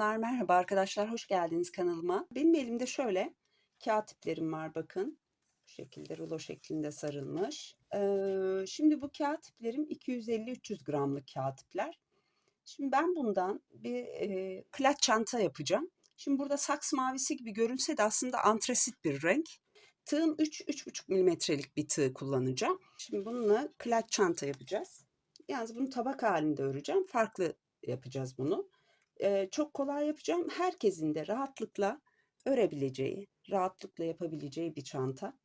Selamlar, merhaba arkadaşlar, hoş geldiniz kanalıma. Benim elimde şöyle kağıt iplerim var bakın. Bu şekilde rulo şeklinde sarılmış. Ee, şimdi bu kağıt iplerim 250-300 gramlık kağıt ipler. Şimdi ben bundan bir e, klat çanta yapacağım. Şimdi burada saks mavisi gibi görünse de aslında antrasit bir renk. Tığım 3-3,5 milimetrelik bir tığ kullanacağım. Şimdi bununla klat çanta yapacağız. Yalnız bunu tabak halinde öreceğim. Farklı yapacağız bunu eee, çok kolay yapacağım. Herkesin de rahatlıkla örebileceği, rahatlıkla yapabileceği bir çanta.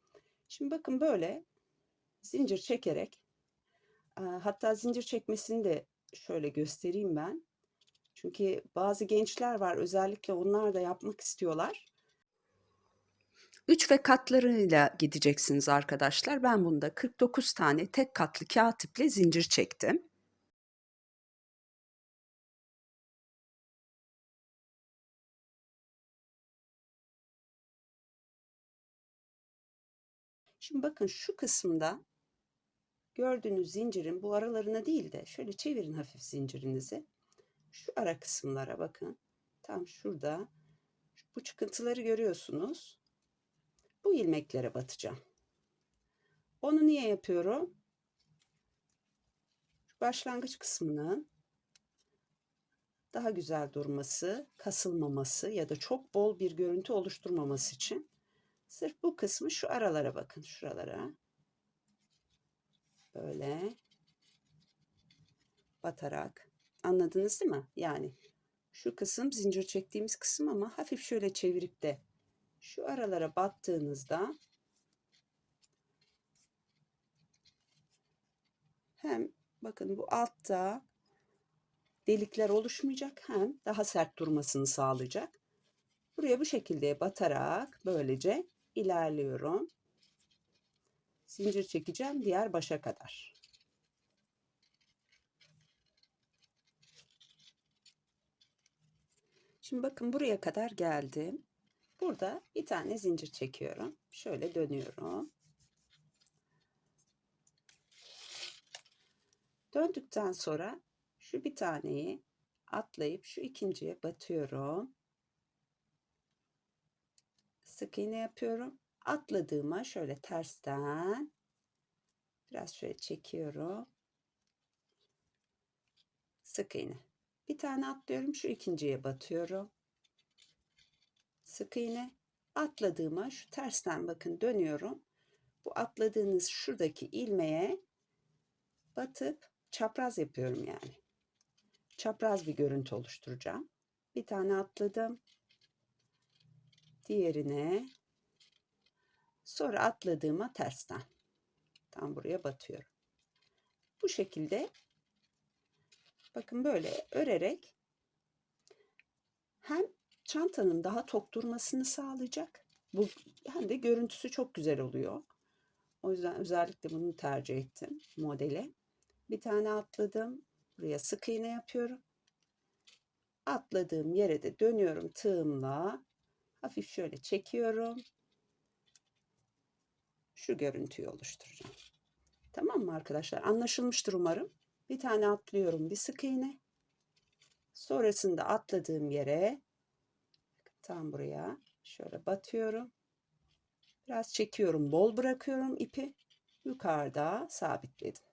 Şimdi bakın böyle zincir çekerek eee, hatta zincir çekmesini de şöyle göstereyim ben. Çünkü bazı gençler var özellikle onlar da yapmak istiyorlar. Üç ve katlarıyla gideceksiniz arkadaşlar. Ben bunda 49 tane tek katlı kağıt iple zincir çektim. Şimdi bakın şu kısımda gördüğünüz zincirin bu aralarına değil de şöyle çevirin hafif zincirinizi. Şu ara kısımlara bakın. Tam şurada bu çıkıntıları görüyorsunuz. Bu ilmeklere batacağım. Onu niye yapıyorum? Şu başlangıç kısmının daha güzel durması, kasılmaması ya da çok bol bir görüntü oluşturmaması için Sırf bu kısmı şu aralara bakın şuralara. Böyle batarak. Anladınız değil mi? Yani şu kısım zincir çektiğimiz kısım ama hafif şöyle çevirip de şu aralara battığınızda hem bakın bu altta delikler oluşmayacak hem daha sert durmasını sağlayacak. Buraya bu şekilde batarak böylece ilerliyorum. Zincir çekeceğim diğer başa kadar. Şimdi bakın buraya kadar geldim. Burada bir tane zincir çekiyorum. Şöyle dönüyorum. Döndükten sonra şu bir taneyi atlayıp şu ikinciye batıyorum sık iğne yapıyorum. Atladığıma şöyle tersten biraz şöyle çekiyorum. Sık iğne. Bir tane atlıyorum. Şu ikinciye batıyorum. Sık iğne. Atladığıma şu tersten bakın dönüyorum. Bu atladığınız şuradaki ilmeğe batıp çapraz yapıyorum yani. Çapraz bir görüntü oluşturacağım. Bir tane atladım diğerine sonra atladığıma tersten tam buraya batıyorum. Bu şekilde bakın böyle örerek hem çantanın daha tok durmasını sağlayacak bu hem de görüntüsü çok güzel oluyor. O yüzden özellikle bunu tercih ettim modele. Bir tane atladım. Buraya sık iğne yapıyorum. Atladığım yere de dönüyorum tığımla Hafif şöyle çekiyorum. Şu görüntüyü oluşturacağım. Tamam mı arkadaşlar? Anlaşılmıştır umarım. Bir tane atlıyorum bir sık iğne. Sonrasında atladığım yere tam buraya şöyle batıyorum. Biraz çekiyorum. Bol bırakıyorum ipi. Yukarıda sabitledim.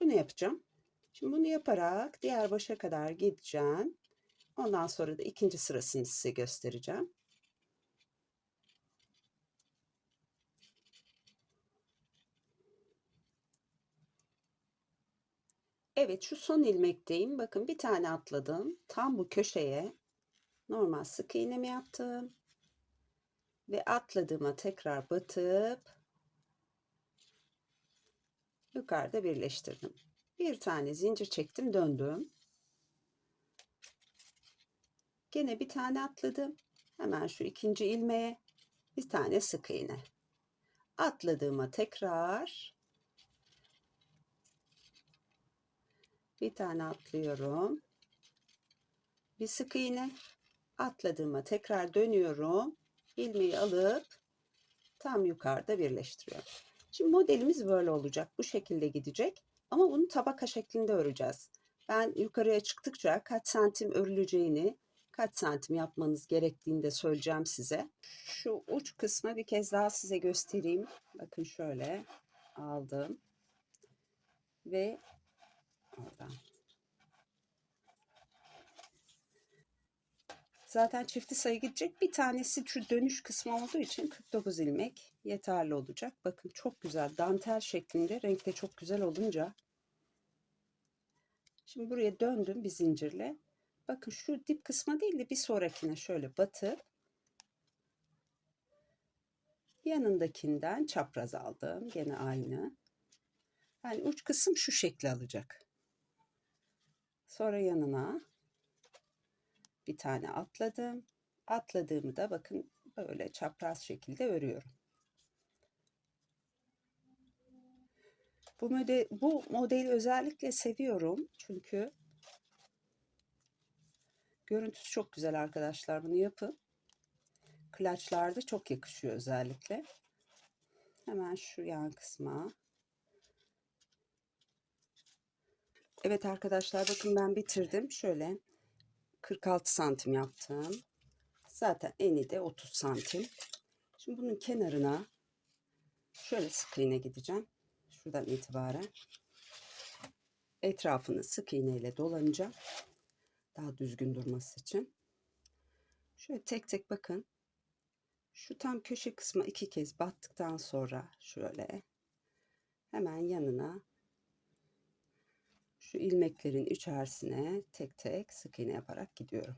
Bunu yapacağım. Şimdi bunu yaparak diğer başa kadar gideceğim. Ondan sonra da ikinci sırasını size göstereceğim. Evet şu son ilmekteyim. Bakın bir tane atladım. Tam bu köşeye normal sık iğnemi yaptım. Ve atladığıma tekrar batıp yukarıda birleştirdim. Bir tane zincir çektim döndüm. Gene bir tane atladım. Hemen şu ikinci ilmeğe bir tane sık iğne. Atladığıma tekrar bir tane atlıyorum. Bir sık iğne. Atladığıma tekrar dönüyorum. ilmeği alıp tam yukarıda birleştiriyorum. Şimdi modelimiz böyle olacak. Bu şekilde gidecek. Ama bunu tabaka şeklinde öreceğiz. Ben yukarıya çıktıkça kaç santim örüleceğini, kaç santim yapmanız gerektiğini de söyleyeceğim size. Şu uç kısmı bir kez daha size göstereyim. Bakın şöyle aldım ve oradan. Zaten çifti sayı gidecek. Bir tanesi şu dönüş kısmı olduğu için 49 ilmek yeterli olacak. Bakın çok güzel dantel şeklinde renkte çok güzel olunca. Şimdi buraya döndüm bir zincirle. Bakın şu dip kısma değil de bir sonrakine şöyle batıp yanındakinden çapraz aldım. Gene aynı. Yani uç kısım şu şekli alacak. Sonra yanına bir tane atladım. Atladığımı da bakın böyle çapraz şekilde örüyorum. Bu model, bu modeli özellikle seviyorum çünkü görüntüsü çok güzel arkadaşlar. Bunu yapın. Klaçlarda çok yakışıyor özellikle. Hemen şu yan kısma. Evet arkadaşlar bakın ben bitirdim. Şöyle 46 santim yaptım. Zaten eni de 30 santim. Şimdi bunun kenarına şöyle sık iğne gideceğim. Şuradan itibaren etrafını sık iğne ile dolanacağım. Daha düzgün durması için. Şöyle tek tek bakın. Şu tam köşe kısmı iki kez battıktan sonra şöyle hemen yanına şu ilmeklerin içerisine tek tek sık iğne yaparak gidiyorum.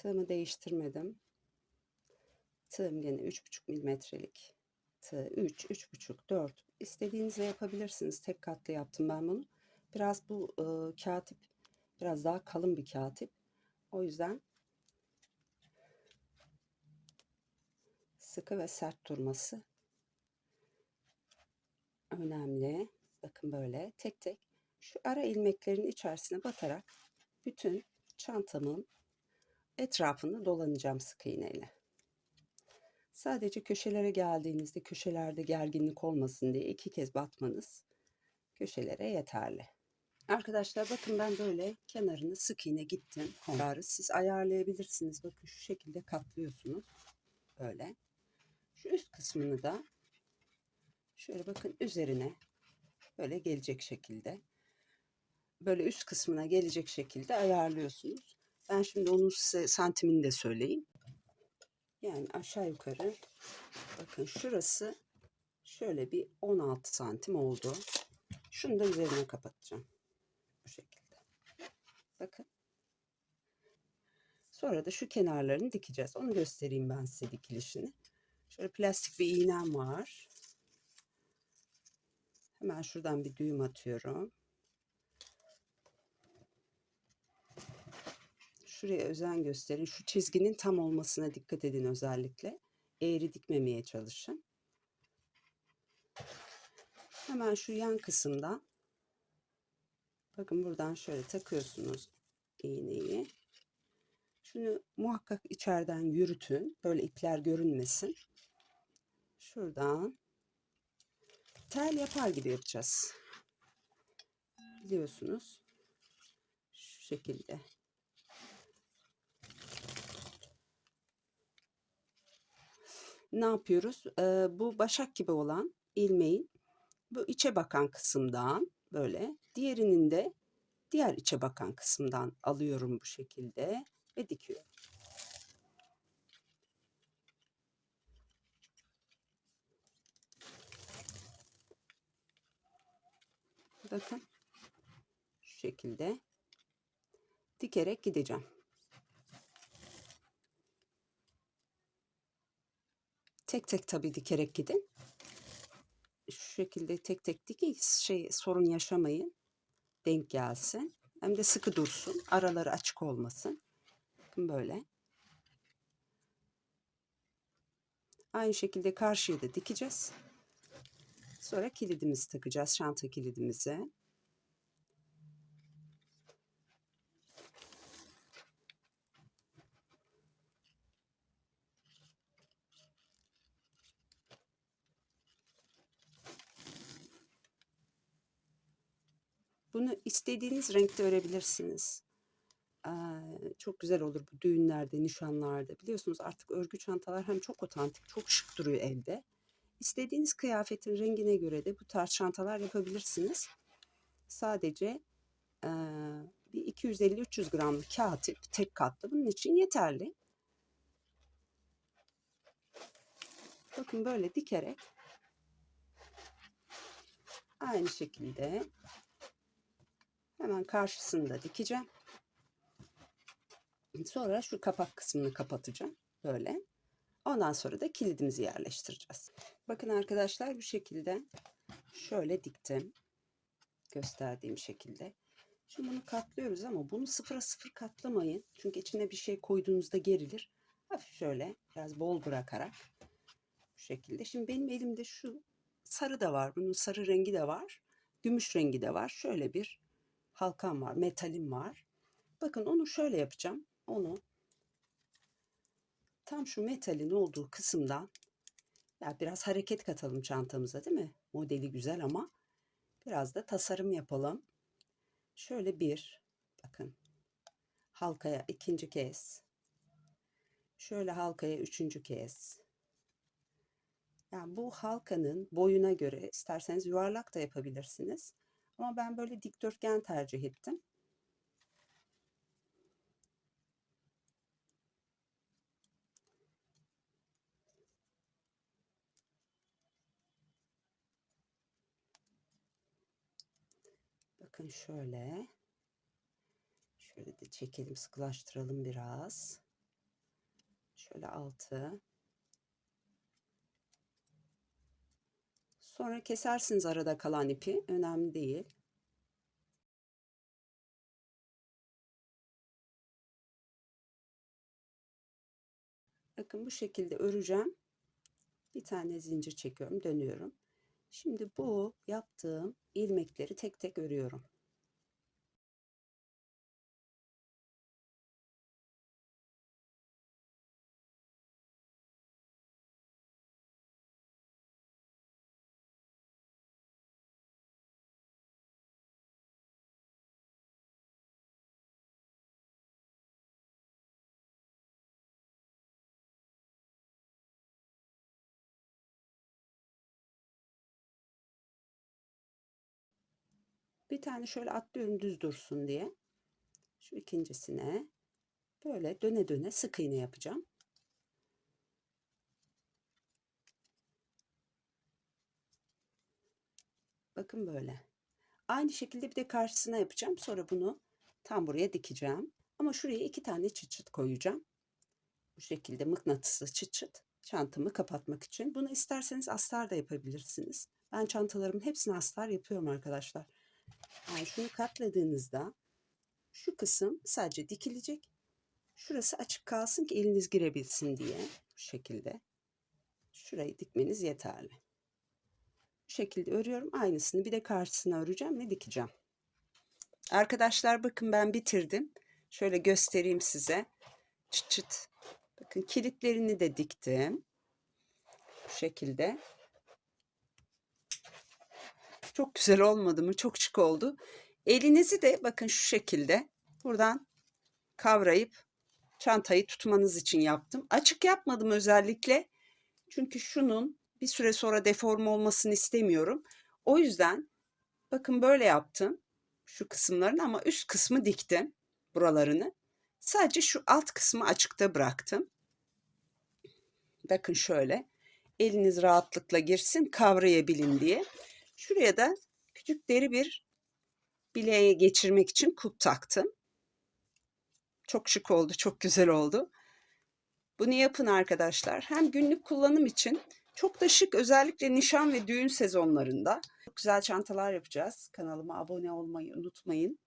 Tığımı değiştirmedim. Tığım gene 3,5 milimetrelik tığ 3, 3,5, 4 istediğinizle yapabilirsiniz. Tek katlı yaptım ben bunu. Biraz bu e, katip biraz daha kalın bir katip. O yüzden sıkı ve sert durması önemli. Bakın böyle tek tek şu ara ilmeklerin içerisine batarak bütün çantamın etrafını dolanacağım sık iğneyle. Sadece köşelere geldiğinizde köşelerde gerginlik olmasın diye iki kez batmanız köşelere yeterli. Arkadaşlar bakın ben böyle kenarını sık iğne gittim. Konarı siz ayarlayabilirsiniz. Bakın şu şekilde katlıyorsunuz. Böyle. Şu üst kısmını da şöyle bakın üzerine böyle gelecek şekilde böyle üst kısmına gelecek şekilde ayarlıyorsunuz. Ben şimdi onun size santimini de söyleyeyim. Yani aşağı yukarı bakın şurası şöyle bir 16 santim oldu. Şunu da üzerine kapatacağım. Bu şekilde. Bakın. Sonra da şu kenarlarını dikeceğiz. Onu göstereyim ben size dikilişini. Şöyle plastik bir iğnem var. Hemen şuradan bir düğüm atıyorum. Şuraya özen gösterin. Şu çizginin tam olmasına dikkat edin özellikle. Eğri dikmemeye çalışın. Hemen şu yan kısımda bakın buradan şöyle takıyorsunuz iğneyi. Şunu muhakkak içeriden yürütün. Böyle ipler görünmesin. Şuradan tel yapar gibi yapacağız. Biliyorsunuz. Şu şekilde. Ne yapıyoruz? Ee, bu başak gibi olan ilmeğin bu içe bakan kısımdan böyle diğerinin de diğer içe bakan kısımdan alıyorum bu şekilde ve dikiyorum. Bakın şu şekilde dikerek gideceğim. Tek tek tabii dikerek gidin. Şu şekilde tek tek dikin şey sorun yaşamayın. Denk gelsin. Hem de sıkı dursun. Araları açık olmasın. Bakın böyle. Aynı şekilde karşıya da dikeceğiz. Sonra kilidimizi takacağız, çanta kilidimizi. Bunu istediğiniz renkte örebilirsiniz. Eee, çok güzel olur bu düğünlerde, nişanlarda. Biliyorsunuz artık örgü çantalar hem çok otantik, çok şık duruyor elde. İstediğiniz kıyafetin rengine göre de bu tarz çantalar yapabilirsiniz. Sadece eee, bir 250-300 gramlık kağıt ip tek katlı bunun için yeterli. Bakın böyle dikerek aynı şekilde hemen karşısında dikeceğim. Sonra şu kapak kısmını kapatacağım böyle. Ondan sonra da kilidimizi yerleştireceğiz. Bakın arkadaşlar bu şekilde şöyle diktim. Gösterdiğim şekilde. Şimdi bunu katlıyoruz ama bunu sıfıra sıfır katlamayın. Çünkü içine bir şey koyduğunuzda gerilir. Hafif şöyle biraz bol bırakarak bu şekilde. Şimdi benim elimde şu sarı da var. Bunun sarı rengi de var. Gümüş rengi de var. Şöyle bir halkam var. Metalim var. Bakın onu şöyle yapacağım. Onu tam şu metalin olduğu kısımdan ya biraz hareket katalım çantamıza değil mi? Modeli güzel ama biraz da tasarım yapalım. Şöyle bir bakın halkaya ikinci kez. Şöyle halkaya üçüncü kez. Yani bu halkanın boyuna göre isterseniz yuvarlak da yapabilirsiniz. Ama ben böyle dikdörtgen tercih ettim. Bakın şöyle. Şöyle de çekelim, sıkılaştıralım biraz. Şöyle altı. Sonra kesersiniz arada kalan ipi. Önemli değil. Bakın bu şekilde öreceğim. Bir tane zincir çekiyorum, dönüyorum. Şimdi bu yaptığım ilmekleri tek tek örüyorum. Bir tane şöyle atlıyorum düz dursun diye. Şu ikincisine böyle döne döne sık iğne yapacağım. Bakın böyle. Aynı şekilde bir de karşısına yapacağım. Sonra bunu tam buraya dikeceğim. Ama şuraya iki tane çıt çıt koyacağım. Bu şekilde mıknatıslı çıt çıt çantamı kapatmak için. Bunu isterseniz astar da yapabilirsiniz. Ben çantalarımın hepsini astar yapıyorum arkadaşlar. Yani şunu katladığınızda şu kısım sadece dikilecek. Şurası açık kalsın ki eliniz girebilsin diye bu şekilde. Şurayı dikmeniz yeterli. Bu şekilde örüyorum. Aynısını bir de karşısına öreceğim ve dikeceğim. Arkadaşlar bakın ben bitirdim. Şöyle göstereyim size. Çıt çıt. Bakın kilitlerini de diktim. Bu şekilde. Çok güzel olmadı mı? Çok şık oldu. Elinizi de bakın şu şekilde buradan kavrayıp çantayı tutmanız için yaptım. Açık yapmadım özellikle. Çünkü şunun bir süre sonra deform olmasını istemiyorum. O yüzden bakın böyle yaptım. Şu kısımlarını ama üst kısmı diktim buralarını. Sadece şu alt kısmı açıkta bıraktım. Bakın şöyle. Eliniz rahatlıkla girsin kavrayabilin diye. Şuraya da küçük deri bir bileğe geçirmek için kup taktım. Çok şık oldu, çok güzel oldu. Bunu yapın arkadaşlar. Hem günlük kullanım için çok da şık özellikle nişan ve düğün sezonlarında. Çok güzel çantalar yapacağız. Kanalıma abone olmayı unutmayın.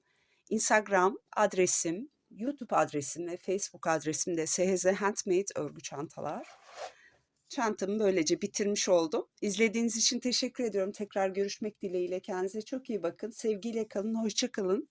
Instagram adresim, YouTube adresim ve Facebook adresim de SHZ Handmade örgü çantalar. Çantamı böylece bitirmiş oldum. İzlediğiniz için teşekkür ediyorum. Tekrar görüşmek dileğiyle. Kendinize çok iyi bakın. Sevgiyle kalın. Hoşça kalın.